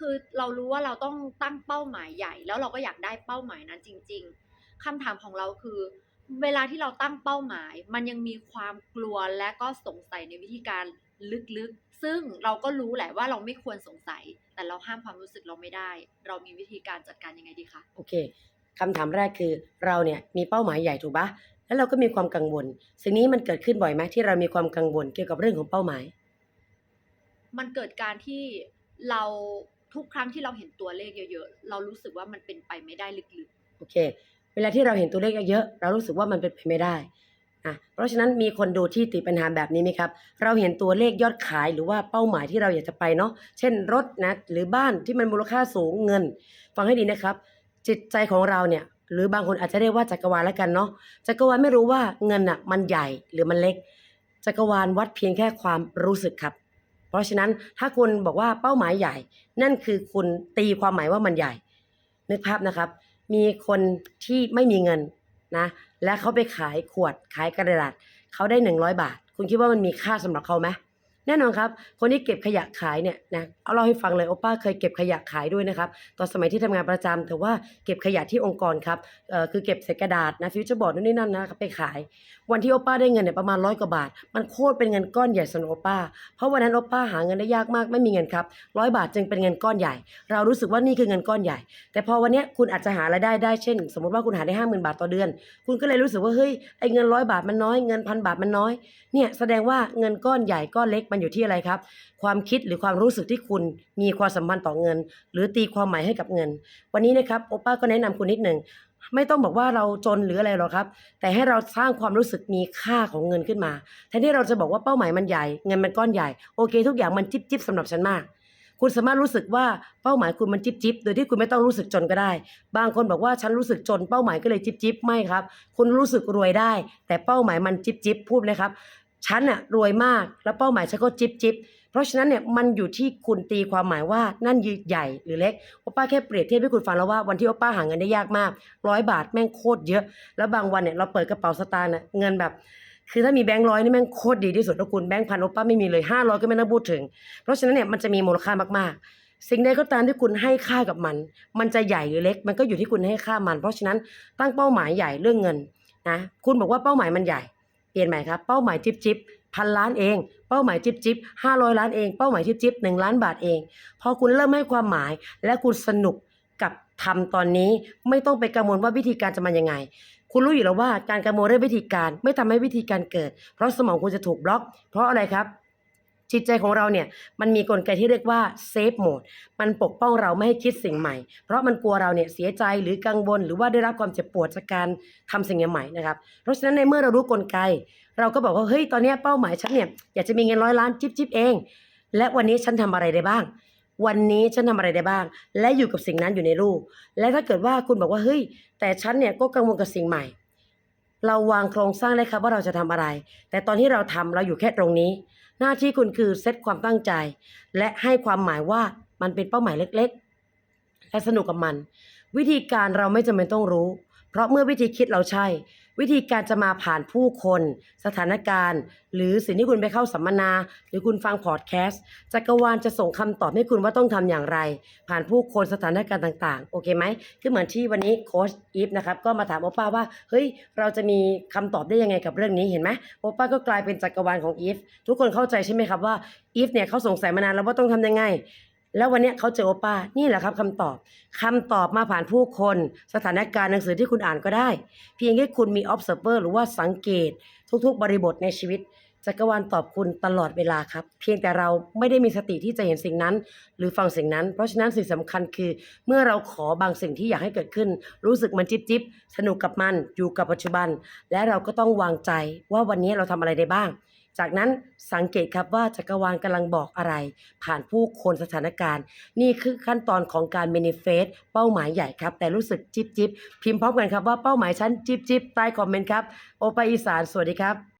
คือเรารู้ว่าเราต้องตั้งเป้าหมายใหญ่ แล้วเราก็อยากได้เป้าหมายนั้นจริง ๆคำถามของเราคือ เวลาที่เราตั้งเป้าหมาย มันยังมีความกลัวและก็สงสัยในวิธีการลึกๆ ซึ่งเราก็รู้แหละว่าเราไม่ควรสงสัย แต่เราห้ามความรู้สึกเราไม่ได้ เรามีวิธีการจัดการยังไงดีคะโอเคคำถามแรกคือเราเนี่ยมีเป้าหมายใหญ่ถูกปะแล้วเราก็มีความกังวล สิ่งนี้มันเกิดขึ้นบ่อยไหมที่เรามีความกังวลเกี่ยวกับเรื่องของเป้าหมาย มันเกิดการที่เรา ทุกครั้งที่เราเห็นตัวเลขเยอะๆ เรารู้สึกว่ามันเป็นไปไม่ได้ลึกๆ โอเค เวลาที่เราเห็นตัวเลขเยอะๆ เรารู้สึกว่ามันเป็นไปไม่ได้อะเพราะฉะนั้นมีคนดูที่ติดปัญหาแบบนี้ไหมครับ เราเห็นตัวเลขยอดขายหรือว่าเป้าหมายที่เราอยากจะไปเนาะ เช่นรถนะหรือบ้านที่มันมูลค่าสูงเงิน ฟังให้ดีนะครับ จิตใจของเราเนี่ยหรือบางคนอาจจะเรียกว่าจักรวาลแล้วกันเนาะ จักรวาลไม่รู้ว่าเงินอะมันใหญ่หรือมันเล็ก จักรวาลวัดเพียงแค่ความรู้สึกครับ เพราะฉะนั้นถ้าคุณบอกว่าเป้าหมายใหญ่ นั่นคือคุณตีความหมายว่ามันใหญ่ นึกภาพนะครับ มีคนที่ไม่มีเงินนะ และเขาไปขายขวดขายกระดาษเขาได้หนึ่งร้อยบาท คุณคิดว่ามันมีค่าสำหรับเขาไหม แน่นอนครับ คนที่เก็บขยะขายเนี่ยนะเอาเล่าให้ฟังเลยโอป้าเคยเก็บขยะขายด้วยนะครับตอนสมัยที่ทำงานประจำแต่ว่าเก็บขยะที่องค์กรครับเอ่อคือเก็บเศษกระดาษนะฟิวเจอร์บอร์ดนู่นนี่นั่นนะครับไปขาย วันที่โอป้าได้เงินเนี่ยประมาณร้อยกว่าบาท มันโคตรเป็นเงินก้อนใหญ่สำหรับโอป้า เพราะวันนั้นโอป้าหาเงินได้ยากมากไม่มีเงินครับร้อยบาทจึงเป็นเงินก้อนใหญ่ เรารู้สึกว่านี่คือเงินก้อนใหญ่ แต่พอวันนี้คุณอาจจะหารายได้ได้เช่น สมมติว่าคุณหาได้ห้าหมื่นบาทต่อเดือน คุณก็เลยรู้สึกว่าเฮ้ยไอ้เงินร้อยบาทมันน้อยเงินพันบาทมันน้อยเนี่ยแสดงว่าเงินก้อนใหญ่ก้อนเล็กมันอยู่ที่อะไรครับ ความคิดหรือความรู้สึกที่คุณมีความสัมพันธ์ต่อเงิน หรือตีความหมายให้กับเงิน วันนี้นะครับโอป้าก็แนะนำคุณนิดหนึ่งไม่ต้องบอกว่าเราจนหรืออะไรหรอกครับ แต่ให้เราสร้างความรู้สึกมีค่าของเงินขึ้นมาแทนที่เราจะบอกว่าเป้าหมายมันใหญ่เงินมันก้อนใหญ่โอเค ทุกอย่างมันจิ๊บจิ๊บสำหรับฉันมากคุณสามารถรู้สึกว่าเป้าหมายคุณมันจิ๊บจิ๊บโดยที่คุณไม่ต้องรู้สึกจนก็ได้ บางคนบอกว่าฉันรู้สึกจนเป้าหมายก็เลยจิ๊บจิ๊บไม่ครับ คุณรู้สึกรวยได้ แต่เป้าหมายมันจิ๊บจิบพูดเลยครับ ฉันอะรวยมากแล้วเป้าหมายฉันก็จิบจิบเพราะฉะนั้นเนี่ยมันอยู่ที่คุณตีความหมายว่านั่นใหญ่หรือเล็กโอป้าแค่เปรียบเทียบให้คุณฟังแล้วว่าวันที่โอป้าหาเงินได้ยากมากร้อยบาทแม่งโคตรเยอะ แล้วบางวันเนี่ยเราเปิดกระเป๋าสตางค์น่ะเงินแบบ คือถ้ามีแบงค์ร้อยนี่แม่งโคตรดีที่สุดแล้วคุณแบงค์พันโอป้าไม่มีเลยห้าร้อยก็ไม่ต้องพูดถึง เพราะฉะนั้นเนี่ยมันจะมีมูลค่ามากๆ สิ่งใดก็ตามที่คุณให้ค่ากับมัน มันจะใหญ่หรือเล็ก มันก็อยู่ที่คุณให้ค่ามัน เพราะฉะนั้นตั้งเป้าหมายใหญ่เรื่องเงินนะคุณบอกว่าเป้าหมายมันใหญ่ เปลี่ยนใหม่ครับเป้าหมายจิบจิบพันล้านเอง เป้าหมายจิบจิบห้าร้อยล้านเอง เป้าหมายจิบจิบหนึ่งล้านบาทเอง พอคุณเริ่มให้ความหมายและคุณสนุกกับทำตอนนี้ไม่ต้องไปกังวลว่าวิธีการจะมายังไง คุณรู้อยู่แล้วว่าการกังวลเรื่องวิธีการไม่ทำให้วิธีการเกิด เพราะสมองคุณจะถูกบล็อก เพราะอะไรครับ จิตใจของเราเนี่ยมันมีกลไกที่เรียกว่าเซฟโหมดมันปกป้องเราไม่ให้คิดสิ่งใหม่ เพราะมันกลัวเราเนี่ยเสียใจหรือกังวล หรือว่าได้รับความเจ็บปวดจากการทำสิ่งใหม่นะครับเพราะฉะนั้นในเมื่อเรารู้กลไก เราก็บอกว่าเฮ้ยตอนนี้เป้าหมายฉันเนี่ยอยากจะมีเงินร้อยล้านจิ๊บจิบเอง และวันนี้ฉันทำอะไรได้บ้าง วันนี้ฉันทำอะไรได้บ้าง และอยู่กับสิ่งนั้นอยู่ในรูปและถ้าเกิดว่าคุณบอกว่าเฮ้ยแต่ฉันเนี่ยก็กังวลกับสิ่งใหม่เราวางโครงสร้างเลยครับว่าเราจะทำอะไร แต่ตอนที่เราทำเราอยู่แค่ตรงนี้ หน้าที่คุณคือเซตความตั้งใจ และให้ความหมายว่ามันเป็นเป้าหมายเล็กๆ และสนุกกับมัน วิธีการเราไม่จำเป็นต้องรู้ เพราะเมื่อวิธีคิดเราใช่ วิธีการจะมาผ่านผู้คน สถานการณ์ หรือสิ่งที่คุณไปเข้าสัมมนา หรือคุณฟังพอดแคสต์จักรวาลจะส่งคำตอบให้คุณว่าต้องทำอย่างไร ผ่านผู้คนสถานการณ์ต่างๆ โอเคไหมคือเหมือนที่วันนี้โค้ชอีฟนะครับก็มาถามโอป้าว่าเฮ้ยเราจะมีคำตอบได้ยังไงกับเรื่องนี้เห็นไหมโอป้าก็กลายเป็นจักรวาลของอีฟทุกคนเข้าใจใช่ไหมครับว่าอีฟเนี่ยเขาสงสัยมานานแล้วว่าต้องทำยังไง แล้ววันนี้เขาเจอโอป้า นี่แหละครับคำตอบคำตอบมาผ่านผู้คน สถานการณ์หนังสือที่คุณอ่านก็ได้ เพียงแค่คุณมี observer หรือว่าสังเกต ทุกๆ บริบทในชีวิตจักรวาลตอบคุณตลอดเวลาครับ เพียงแต่เราไม่ได้มีสติที่จะเห็นสิ่งนั้น หรือฟังสิ่งนั้น เพราะฉะนั้นสิ่งสำคัญคือ เมื่อเราขอบางสิ่งที่อยากให้เกิดขึ้น รู้สึกมันจิ๊บจิบสนุกกับมันอยู่กับปัจจุบัน และเราก็ต้องวางใจว่าวันนี้เราทำอะไรได้บ้าง จากนั้นสังเกตครับว่าจักรวาลกำลังบอกอะไร ผ่านผู้คนสถานการณ์ นี่คือขั้นตอนของการเมนิเฟสเป้าหมายใหญ่ครับ แต่รู้สึกจิบจิบพิมพ์พร้อมกันครับว่าเป้าหมายชั้นจิบจิบใต้คอมเมนต์ครับ โอปาอีสาน สวัสดีครับ